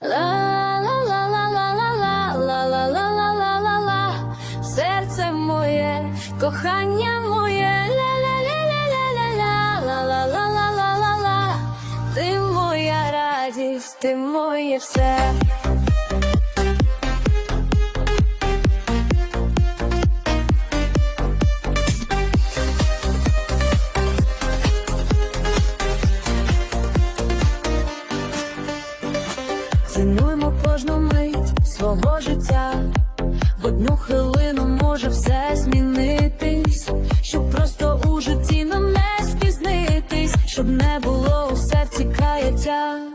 ла ла ла ла ла ла ла ла ла ла ла ла ла ла серце моє, кохання моє, ля ля ля ля ля ля ля ла ла ла ла ла ла ла ти моя радість, ти моє все. Життя. В одну хвилину може все змінитись, щоб просто у житті нам не спізнитись, щоб не було у серці каяття.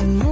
and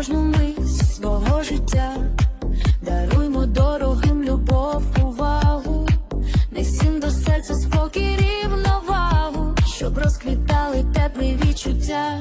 кожну мить свого життя, даруймо дорогим любов, увагу, несім до серця спокій рівновагу, щоб розквітали теплі відчуття.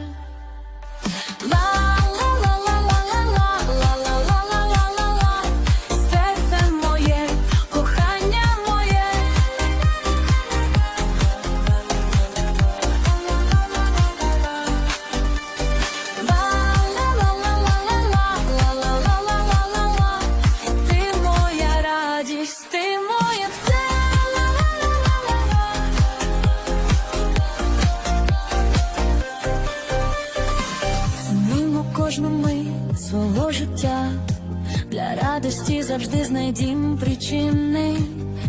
Кожну мить свого життя. Для радості завжди знайдім причини.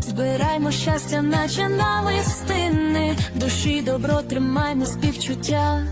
Збираймо щастя, наче на листини, Душі добро тримаймо співчуття.